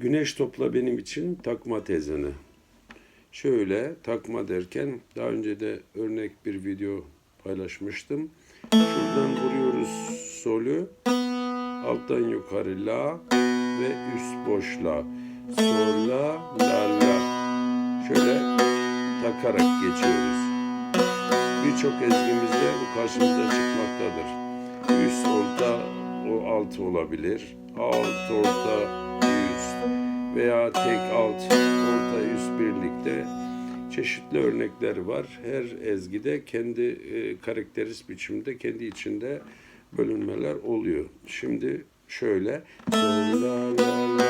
Güneş topla benim için takma tezeni. Şöyle takma derken daha önce de örnek bir video paylaşmıştım. Şuradan vuruyoruz solü. Alttan yukarı la ve üst boş la. Sol la la la. Şöyle takarak geçiyoruz. Birçok ezgimizde bu karşımıza çıkmaktadır. Üst orta o altı olabilir. Alt orta üst veya tek alt orta üst birlikte çeşitli örnekler var. Her ezgide kendi e, karakterist biçimde kendi içinde bölünmeler oluyor. Şimdi şöyle la la la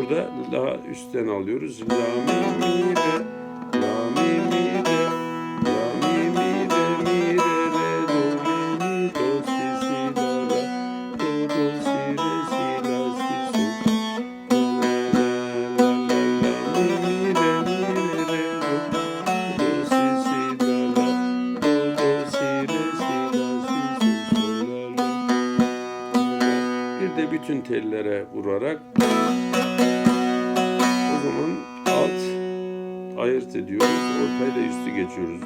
Burada daha üstten alıyoruz. La mi mi re bütün tellere vurarak o zaman alt ayırt ediyoruz. Ortayla üstü geçiyoruz.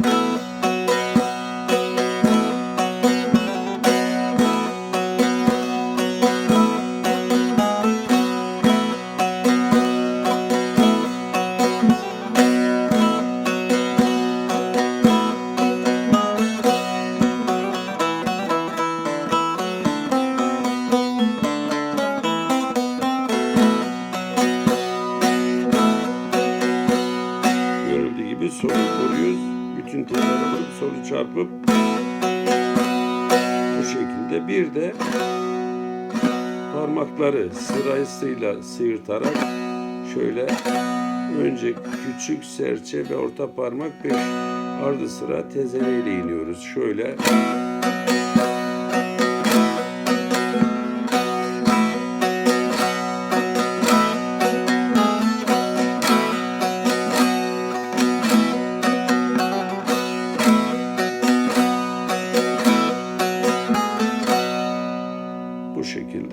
Gibi solu koruyoruz. Bütün telleri alıp solu çarpıp bu şekilde bir de parmakları sırasıyla sıyırtarak şöyle önce küçük serçe ve orta parmak beş ardı sıra tezeneyle iniyoruz. Şöyle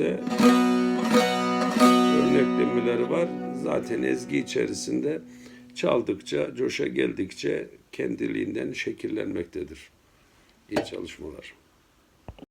şekilde örneklemeleri var. Zaten ezgi içerisinde çaldıkça, coşa geldikçe kendiliğinden şekillenmektedir. İyi çalışmalar.